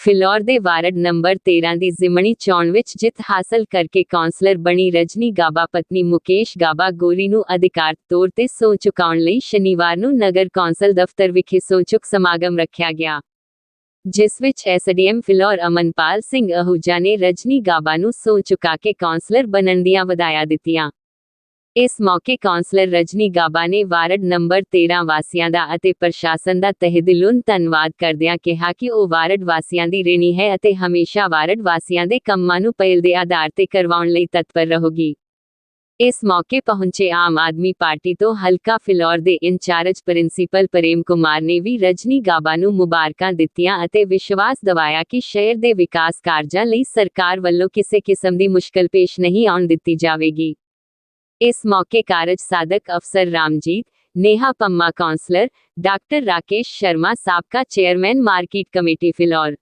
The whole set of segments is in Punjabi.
ਫਿਲੌਰ ਦੇ ਵਾਰਡ ਨੰਬਰ 13 ਦੀ ਜ਼ਿਮਣੀ ਚੋਣ ਵਿੱਚ ਜਿੱਤ ਹਾਸਲ ਕਰਕੇ ਕੌਂਸਲਰ ਬਣੀ ਰਜਨੀ ਗਾਬਾ, ਪਤਨੀ ਮੁਕੇਸ਼ ਗਾਬਾ ਗੋਰੀ ਨੂੰ ਅਧਿਕਾਰਤ ਤੌਰ ਤੇ ਸਹੁੰ ਚੁਕਾਉਣ ਲਈ ਸ਼ਨੀਵਾਰ ਨੂੰ ਨਗਰ ਕੌਂਸਲ ਦਫ਼ਤਰ ਵਿਖੇ ਸਹੁੰ ਚੁੱਕ ਸਮਾਗਮ ਰੱਖਿਆ ਗਿਆ। ਜਿਸ ਵਿੱਚ ਐਸਡੀਐਮ ਫਿਲੌਰ ਅਮਨਪਾਲ ਸਿੰਘ ਅਹੂਜਾ ਨੇ ਰਜਨੀ ਗਾਬਾ ਨੂੰ ਸਹੁੰ ਚੁਕਾ ਕੇ ਕੌਂਸਲਰ ਬਣਨ ਦੀਆਂ ਵਧਾਇਆ ਦਿੱਤੀਆਂ। ਇਸ ਮੌਕੇ ਕੌਂਸਲਰ ਰਜਨੀ ਗਾਬਾ ਨੇ ਵਾਰਡ ਨੰਬਰ 13 ਵਾਸੀਆਂ ਦਾ ਅਤੇ ਪ੍ਰਸ਼ਾਸਨ ਦਾ ਤਹਿ ਧੰਨਵਾਦ ਕਰਦਿਆਂ ਕਿਹਾ ਕਿ ਉਹ ਵਾਰਡ ਵਾਸੀਆਂ ਦੀ ਰੇਣੀ ਹੈ ਅਤੇ ਹਮੇਸ਼ਾ ਵਾਰਡ ਵਾਸੀਆਂ ਦੇ ਕੰਮਾਂ ਨੂੰ ਪਹਿਲ ਦੇ ਆਧਾਰ ਤੇ ਕਰਵਾਉਣ ਲਈ ਤਤਪਰ ਰਹੋਗੀ। ਇਸ ਮੌਕੇ ਪਹੁੰਚੇ ਆਮ ਆਦਮੀ ਪਾਰਟੀ ਤੋਂ ਹਲਕਾ ਫਿਲੌਰ ਦੇ ਇੰਚਾਰਜ ਪ੍ਰਿੰਸੀਪਲ ਪ੍ਰੇਮ ਕੁਮਾਰ ਨੇ ਵੀ ਰਜਨੀ ਗਾਬਾ ਨੂੰ ਮੁਬਾਰਕਾਂ ਦਿੱਤੀਆਂ ਅਤੇ ਵਿਸ਼ਵਾਸ ਦਿਵਾਇਆ ਕਿ ਸ਼ਹਿਰ ਦੇ ਵਿਕਾਸ ਕਾਰਜਾਂ ਲਈ ਸਰਕਾਰ ਵੱਲੋਂ ਕਿਸੇ ਕਿਸਮ ਦੀ ਮੁਸ਼ਕਲ ਪੇਸ਼ ਨਹੀਂ ਆਉਣ ਦਿੱਤੀ ਜਾਵੇਗੀ। ਇਸ ਮੌਕੇ ਕਾਰਜ ਸਾਧਕ ਅਫਸਰ ਰਾਮਜੀਤ ਨੇਹਾ ਪੰਮਾ ਕਾਉਂਸਲਰ ਡਾਕਟਰ ਰਾਕੇਸ਼ ਸ਼ਰਮਾ ਸਾਬਕਾ chairman market committee Phillaur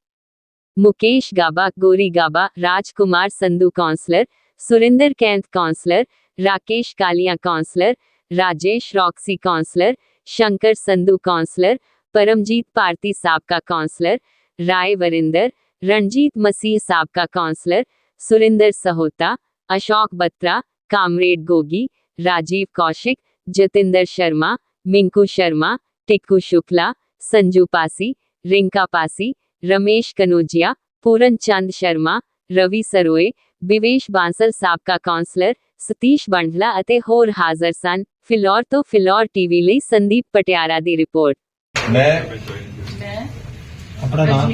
Mukesh Gaba Gori Gaba Rajkumar Sandhu councillor Surinder Kaint councillor Rakesh Kalia councillor Rajesh Roxy councillor Shankar Sandhu councillor Paramjit Bharti ਸਾਬਕਾ ਕਾਉਂਸਲਰ ਰਾਏ ਵਰਿੰਦਰ ਰਣਜੀਤ ਮਸੀਹ ਸਾਬਕਾ ਕਾਉਂਸਲਰ ਸੁਰਿੰਦਰ ਸਹੋਤਾ ਅਸ਼ੋਕ ਬੱਤਰਾ ਕਾਮਰੇਡ ਗੋਗੀ ਰਾਜੀਵ ਕੌਸ਼ਿਕ ਜਤਿੰਦਰ ਸ਼ਰਮਾ ਮਿੰਕੂ ਸ਼ਰਮਾ ਟਿੱਕੂ ਸ਼ੁਕਲਾ ਸੰਜੂ ਪਾਸੀ ਰਿੰਕਾ ਪਾਸੀ ਰਮੇਸ਼ ਕਨੋਜੀਆ ਪੂਰਨ ਚੰਦ ਸ਼ਰਮਾ ਰਵੀ ਸਰੋਏ ਵਿਵੇਸ਼ ਬਾਂਸਲ ਸਾਬਕਾ ਕਾਉਂਸਲਰ ਸਤੀਸ਼ ਬੰਡਲਾ ਅਤੇ ਹੋਰ ਹਾਜ਼ਰ ਸਨ ਫਿਲੌਰ ਤੋਂ ਫਿਲੌਰ ਟੀਵੀ ਲਈ ਸੰਦੀਪ ਪਟਿਆਰਾ ਦੀ ਰਿਪੋਰਟ ਮੈਂ ਮੈਂ ਆਪਣਾ ਨਾਮ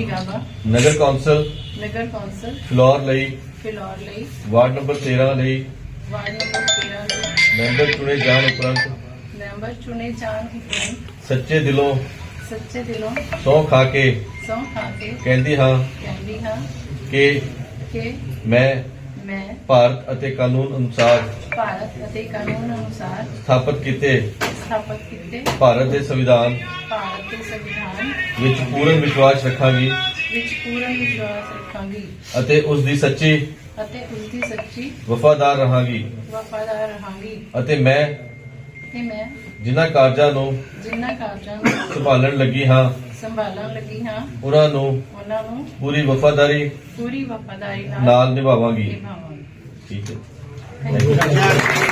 ਨਗਰ ਕੌਂਸਲ ਨਗਰ ਕੌਂਸਲ ਫਲੋਰ ਲਈ ਫਿਲੌਰ ਲਈ ਵਾਰਡ ਨੰਬਰ 13 ਲਈ ਵਾਰਡ ਨੰਬਰ 13 ਲਈ ਮੈਂਬਰ ਚੁਣੇ ਜਾਣ ਉਪਰੰਤ ਮੈਂਬਰ ਚੁਣੇ ਜਾਣ ਉਪਰੰਤ ਸੱਚੇ ਦਿਲੋਂ ਸੱਚੇ ਦਿਲੋਂ ਸਹੁੰ ਖਾ ਕੇ ਸਹੁੰ ਖਾ ਕੇ ਕਹਿੰਦੀ ਹਾਂ ਕਹਿੰਦੀ ਹਾਂ ਕਿ ਕਿ ਮੈਂ ਮੈਂ ਭਾਰਤ ਅਤੇ ਕਾਨੂੰਨ ਅਨੁਸਾਰ ਭਾਰਤ ਅਤੇ ਕਾਨੂੰਨ ਅਨੁਸਾਰ ਸਥਾਪਿਤ ਕੀਤੇ। ਸਥਾਪਿਤ ਕੀਤੇ। ਭਾਰਤ ਦੇ ਸੰਵਿਧਾਨ। ਭਾਰਤ ਦੇ ਸੰਵਿਧਾਨ। ਵਿੱਚ ਪੂਰਨ ਵਿਸ਼ਵਾਸ ਰੱਖਾਂਗੀ। ਵਿੱਚ ਪੂਰਨ ਵਿਸ਼ਵਾਸ ਰੱਖਾਂਗੀ। ਅਤੇ ਉਸ ਦੀ ਸੱਚੀ ਅਤੇ ਉਸ ਦੀ ਸੱਚੀ ਵਫਾਦਾਰ ਰਹਾਂਗੀ। ਵਫਾਦਾਰ ਰਹਾਂਗੀ। ਅਤੇ ਮੈਂ ਤੇ ਮੈਂ ਜਿਨ੍ਹਾਂ ਕਾਰਜਾਂ ਨੂੰ ਜਿਨ੍ਹਾਂ ਕਾਰਜਾਂ ਨੂੰ ਸੰਭਾਲਣ ਲੱਗੀ ਹਾਂ ਸੰਭਾਲਣ ਲੱਗੀ ਹਾਂ ਉਹਨਾਂ ਨੂੰ ਉਹਨਾਂ ਨੂੰ ਪੂਰੀ ਵਫਾਦਾਰੀ ਪੂਰੀ ਵਫਾਦਾਰੀ ਨਾਲ ਨਾਲ ਨਿਭਾਵਾਂਗੀ। ਨਿਭਾਵਾਂਗੀ। ਠੀਕ ਹੈ।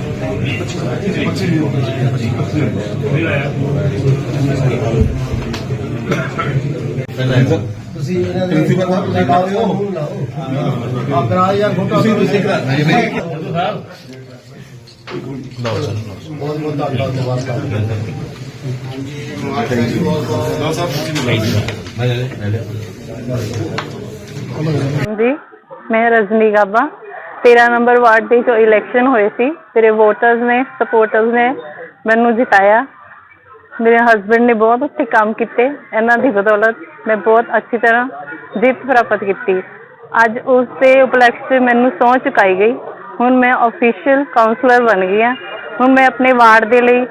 ਤੁਸੀਂ ਇਹਨਾਂ ਦੇ ਪ੍ਰਿੰਸੀਪਲ ਸਾਹਿਬ ਤੁਸੀਂ ਲਾ ਦਿਓ ਆ ਕਰਾ ਯਾਰ ਫੋਟੋ ਤੁਸੀਂ ਤੁਸੀਂ ਕਰਾ ਬਹੁਤ ਬਹੁਤ ਧੰਨਵਾਦ ਜੀ ਮੈਂ ਰਜਨੀ ਗਾਬਾ 13 ਨੰਬਰ ਵਾਰਡ ਦੇ ਜੋ ਇਲੈਕਸ਼ਨ ਹੋਏ ਸੀ, ਮੇਰੇ ਵੋਟਰਸ ਨੇ ਸਪੋਰਟਰਸ ਨੇ ਮੈਨੂੰ ਜਿਤਾਇਆ। ਮੇਰੇ ਹਸਬੰਡ ਨੇ ਬਹੁਤ ਅੱਛੇ ਕੰਮ ਕੀਤੇ। ਇਹਨਾਂ ਦੀ ਬਦੌਲਤ ਮੈਂ ਬਹੁਤ ਅੱਛੀ ਤਰ੍ਹਾਂ ਜਿੱਤ ਪ੍ਰਾਪਤ ਕੀਤੀ। ਅੱਜ ਉਸ ਦੇ ਉਪਲਕਸ਼ 'ਚ ਮੈਨੂੰ ਸਹੁੰ ਚੁਕਾਈ ਗਈ। ਹੁਣ ਮੈਂ ਅਫੀਸ਼ੀਅਲ ਕਾਉਂਸਲਰ ਬਣ ਗਈ ਹਾਂ। ਹੁਣ ਮੈਂ ਆਪਣੇ ਵਾਰਡ ਦੇ ਲਈ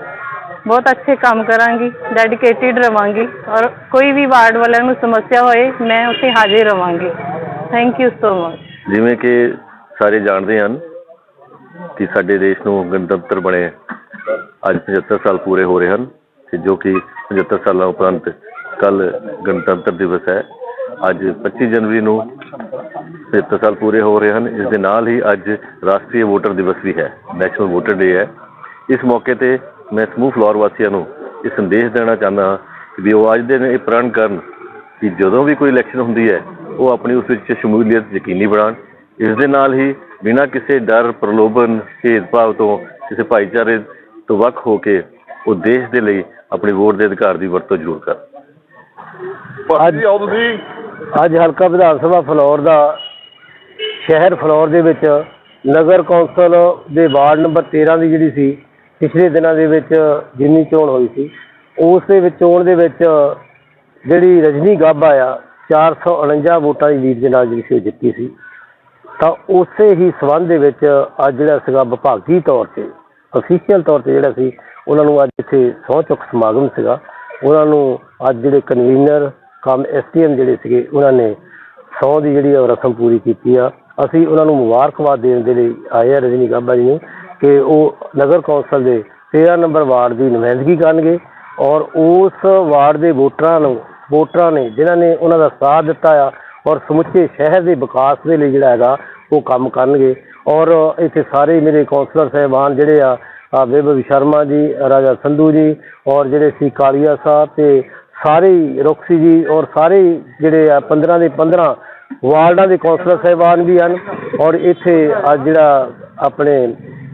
ਬਹੁਤ ਅੱਛੇ ਕੰਮ ਕਰਾਂਗੀ ਡੈਡੀਕੇਟਿਡ ਰਵਾਂਗੀ ਔਰ ਕੋਈ ਵੀ ਵਾਰਡ ਵਾਲਿਆਂ ਨੂੰ ਸਮੱਸਿਆ ਹੋਏ, ਮੈਂ ਉੱਥੇ ਹਾਜ਼ਰ ਰਵਾਂਗੀ। ਥੈਂਕ ਯੂ ਸੋ ਮਚ ਜਿਵੇਂ ਕਿ ਸਾਰੇ ਜਾਣਦੇ ਹਨ ਕਿ ਸਾਡੇ ਦੇਸ਼ ਨੂੰ ਗਣਤੰਤਰ ਬਣੇ ਅੱਜ 75 ਸਾਲ ਪੂਰੇ ਹੋ ਰਹੇ ਹਨ ਅਤੇ ਜੋ ਕਿ 75 ਸਾਲਾਂ ਉਪਰੰਤ ਕੱਲ੍ਹ ਗਣਤੰਤਰ ਦਿਵਸ ਹੈ। ਅੱਜ 25 ਜਨਵਰੀ ਨੂੰ 75 ਸਾਲ ਪੂਰੇ ਹੋ ਰਹੇ ਹਨ। ਇਸ ਦੇ ਨਾਲ ਹੀ ਅੱਜ ਰਾਸ਼ਟਰੀ ਵੋਟਰ ਦਿਵਸ ਵੀ ਹੈ। ਨੈਸ਼ਨਲ ਵੋਟਰ ਡੇ ਹੈ। ਇਸ ਮੌਕੇ ਤੇ ਮੈਂ ਸਮੂਹ ਫਲੋਰ ਵਾਸੀਆਂ ਨੂੰ ਇਹ ਸੰਦੇਸ਼ ਦੇਣਾ ਚਾਹੁੰਦਾ ਹਾਂ ਵੀ ਉਹ ਅੱਜ ਦੇ ਦਿਨ ਇਹ ਪ੍ਰਣ ਕਰਨ ਕਿ ਜਦੋਂ ਵੀ ਕੋਈ ਇਲੈਕਸ਼ਨ ਹੁੰਦੀ ਹੈ, ਉਹ ਆਪਣੀ ਉਸ ਵਿੱਚ ਸ਼ਮੂਲੀਅਤ ਯਕੀਨੀ ਬਣਾਉਣ ਇਸ ਦੇ ਨਾਲ ਹੀ ਬਿਨਾਂ ਕਿਸੇ ਡਰ ਪ੍ਰਲੋਭਨ ਭੇਦਭਾਵ ਤੋਂ ਕਿਸੇ ਭਾਈਚਾਰੇ ਤੋਂ ਵੱਖ ਹੋ ਕੇ ਉਹ ਦੇਸ਼ ਦੇ ਲਈ ਆਪਣੀ ਵੋਟ ਦੇ ਅਧਿਕਾਰ ਦੀ ਵਰਤੋਂ ਜ਼ਰੂਰ ਕਰਨ ਅੱਜ ਆਓ ਤੁਸੀਂ। ਅੱਜ ਹਲਕਾ ਵਿਧਾਨ ਸਭਾ ਫਲੋਰ ਦਾ ਸ਼ਹਿਰ ਫਲੋਰ ਦੇ ਵਿੱਚ ਨਗਰ ਕੌਂਸਲ ਦੇ ਵਾਰਡ ਨੰਬਰ 13 ਦੀ ਜਿਹੜੀ ਸੀ ਪਿਛਲੇ ਦਿਨਾਂ ਦੇ ਵਿੱਚ ਜਿੰਨੀ ਚੋਣ ਹੋਈ ਸੀ ਉਸ ਦੇ ਵਿੱਚ ਚੋਣ ਦੇ ਵਿੱਚ ਜਿਹੜੀ ਰਜਨੀ ਗਾਬਾ ਆ 449 ਵੋਟਾਂ ਦੀ ਲੀਡ ਦੇ ਨਾਲ ਜਿਹੜੀ ਸੀ ਉਹ ਜਿੱਤੀ ਸੀ। ਤਾਂ ਉਸੇ ਹੀ ਸੰਬੰਧ ਦੇ ਵਿੱਚ ਅੱਜ ਜਿਹੜਾ ਸੀਗਾ ਵਿਭਾਗੀ ਤੌਰ ਤੇ ਅਫੀਸ਼ੀਅਲ ਤੌਰ ਤੇ ਜਿਹੜਾ ਸੀ, ਉਹਨਾਂ ਨੂੰ ਅੱਜ ਇੱਥੇ ਸਹੁੰ ਚੁੱਕ ਸਮਾਗਮ ਸੀਗਾ। ਉਹਨਾਂ ਨੂੰ ਅੱਜ ਜਿਹੜੇ ਕਨਵੀਨਰ ਕਮ ਐਸਟੀਐਮ ਜਿਹੜੇ ਸੀਗੇ, ਉਹਨਾਂ ਨੇ ਸਹੁੰ ਦੀ ਜਿਹੜੀ ਉਹ ਰਸਮ ਪੂਰੀ ਕੀਤੀ ਆ। ਅਸੀਂ ਉਹਨਾਂ ਨੂੰ ਮੁਬਾਰਕਬਾਦ ਦੇਣ ਦੇ ਲਈ ਆਏ ਆ, ਰਜਨੀ ਗਾਬਾ ਜੀ ਨੂੰ, ਕਿ ਉਹ ਨਗਰ ਕੌਂਸਲ ਦੇ 13 ਨੰਬਰ ਵਾਰਡ ਦੀ ਨੁਮਾਇੰਦਗੀ ਕਰਨਗੇ ਔਰ ਉਸ ਵਾਰਡ ਦੇ ਵੋਟਰਾਂ ਨੂੰ, ਵੋਟਰਾਂ ਨੇ, ਜਿਨ੍ਹਾਂ ਨੇ ਉਹਨਾਂ ਦਾ ਸਾਥ ਦਿੱਤਾ ਆ ਔਰ ਸਮੁੱਚੇ ਸ਼ਹਿਰ ਦੇ ਵਿਕਾਸ ਦੇ ਲਈ ਜਿਹੜਾ ਹੈਗਾ, ਉਹ ਕੰਮ ਕਰਨਗੇ। ਔਰ ਇੱਥੇ ਸਾਰੇ ਮੇਰੇ ਕੌਂਸਲਰ ਸਾਹਿਬਾਨ ਜਿਹੜੇ ਆ ਆ ਵਿਭਵ ਸ਼ਰਮਾ ਜੀ, ਰਾਜਾ ਸੰਧੂ ਜੀ, ਔਰ ਜਿਹੜੇ ਸੀ ਕਾਲੀਆ ਸਾਹਿਬ ਤੇ ਸਾਰੇ ਹੀ ਰੁਕਸੀ ਜੀ, ਔਰ ਸਾਰੇ ਜਿਹੜੇ ਆ 15 ਦੇ 15 ਵਾਰਡਾਂ ਦੇ ਕੌਂਸਲਰ ਸਾਹਿਬਾਨ ਵੀ ਹਨ। ਔਰ ਇੱਥੇ ਅੱਜ ਜਿਹੜਾ ਆਪਣੇ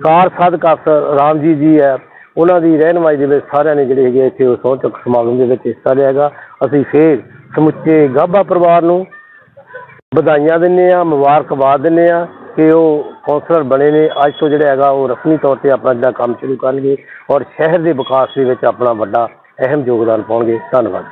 ਕਾਰ ਸਾਧਕ ਅਫਸਰ ਰਾਮ ਜੀ ਜੀ ਹੈ, ਉਹਨਾਂ ਦੀ ਰਹਿਨਮਾਈ ਦੇ ਵਿੱਚ ਸਾਰਿਆਂ ਨੇ ਜਿਹੜੇ ਹੈਗੇ ਇੱਥੇ ਉਹ ਸਹੁੰ ਚੁੱਕ ਸਮਾਗਮ ਦੇ ਵਿੱਚ ਹਿੱਸਾ ਲਿਆ ਹੈਗਾ। ਅਸੀਂ ਫੇਰ ਸਮੁੱਚੇ ਗਾਬਾ ਪਰਿਵਾਰ ਨੂੰ ਵਧਾਈਆਂ ਦਿੰਦੇ ਹਾਂ, ਮੁਬਾਰਕਬਾਦ ਦਿੰਦੇ ਹਾਂ ਕਿ ਉਹ ਕੌਂਸਲਰ ਬਣੇ ਨੇ। ਅੱਜ ਤੋਂ ਜਿਹੜਾ ਹੈਗਾ ਉਹ ਰਸਮੀ ਤੌਰ ਤੇ ਆਪਣਾ ਜਿਹੜਾ ਕੰਮ ਸ਼ੁਰੂ ਕਰਨਗੇ ਔਰ ਸ਼ਹਿਰ ਦੇ ਵਿਕਾਸ ਦੇ ਵਿੱਚ ਆਪਣਾ ਵੱਡਾ ਅਹਿਮ ਯੋਗਦਾਨ ਪਾਉਣਗੇ। ਧੰਨਵਾਦ।